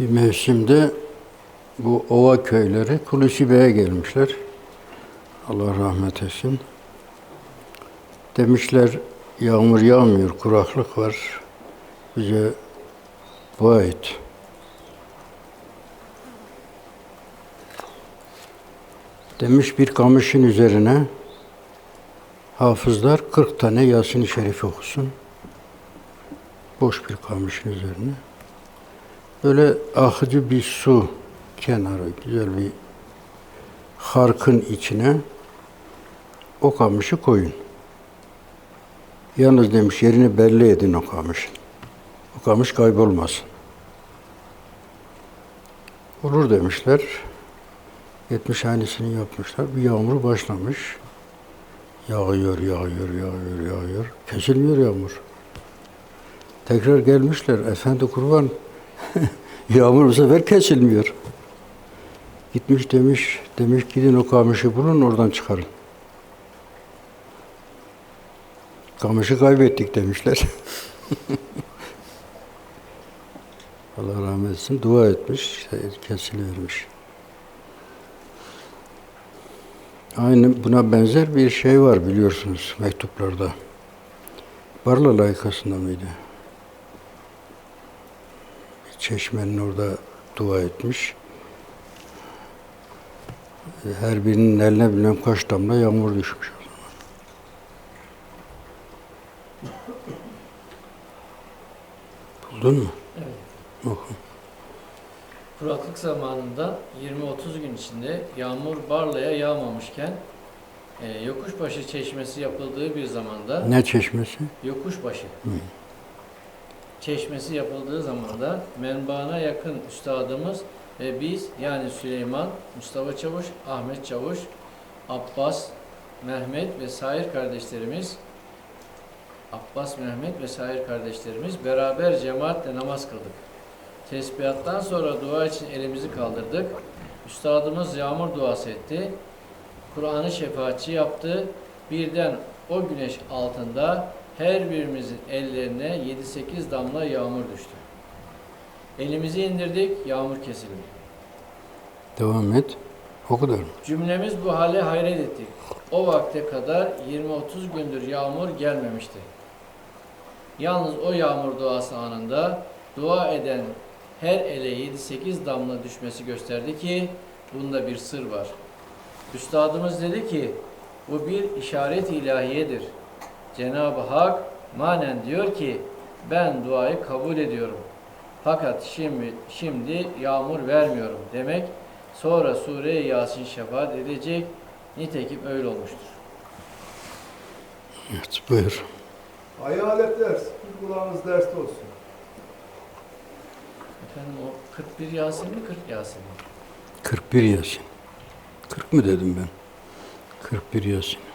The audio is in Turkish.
Bir mevsimde bu ova köyleri Hulusi Bey'e gelmişler. Allah rahmet etsin. Demişler yağmur yağmıyor, kuraklık var. Bize dua et. Demiş bir kamışın üzerine hafızlar 40 tane Yasin-i Şerif okusun. Boş bir kamışın üzerine. Böyle akıcı bir su kenarı, güzel bir harkın içine o kamışı koyun. Yalnız demiş yerini belli edin o kamışın. O kamış kaybolmasın. Olur demişler. 70 hanesini yapmışlar. Bir yağmur başlamış. Yağıyor, yağıyor, yağıyor, yağıyor. Kesilmiyor yağmur. Tekrar gelmişler. Efendi kurban. yağmur bu sefer kesilmiyor. Gitmiş demiş, demiş gidin o kamışı bulun oradan çıkarın. Kamışı kaybettik demişler. Allah rahmet etsin. Dua etmiş, kesilivermiş. Aynı buna benzer bir şey var biliyorsunuz mektuplarda. Barla layıkasında mıydı? Çeşmenin orada dua etmiş. Her birinin eline bilmem kaç damla yağmur düşmüş. Buldun mu? Evet. Oku. Kuraklık zamanında 20-30 gün içinde yağmur Barla'ya yağmamışken e, Yokuşbaşı çeşmesi yapıldığı bir zamanda Ne çeşmesi? Yokuşbaşı çeşmesi yapıldığı zamanda menbaana yakın üstadımız ve biz yani Süleyman, Mustafa Çavuş, Ahmet Çavuş, Abbas, Mehmet ve sair kardeşlerimiz Abbas, Mehmet ve sair kardeşlerimiz beraber cemaatle namaz kıldık. Tesbihattan sonra dua için elimizi kaldırdık. Üstadımız yağmur duası etti. Kur'an'ı şefaatçi yaptı. Birden o güneş altında her birimizin ellerine 7-8 damla yağmur düştü. Elimizi indirdik, yağmur kesildi. Devam et. O kadar mı? Cümlemiz bu hale hayret ettik. O vakte kadar 20-30 gündür yağmur gelmemişti. Yalnız o yağmur duası anında dua eden her ele 7-8 damla düşmesi gösterdi ki bunda bir sır var. Üstadımız dedi ki bu bir işaret ilahiyedir. Cenab-ı Hak manen diyor ki ben duayı kabul ediyorum. Fakat şimdi şimdi yağmur vermiyorum demek sonra sure-i Yasin şefaat edecek. Nitekim öyle olmuştur. Evet, buyur. Hayalet ders. Bir kulağınız derste olsun. Efendim o 41 Yasin mi 40 Yasin mi? 41 Yasin. 40 mı dedim ben? 41 Yasin.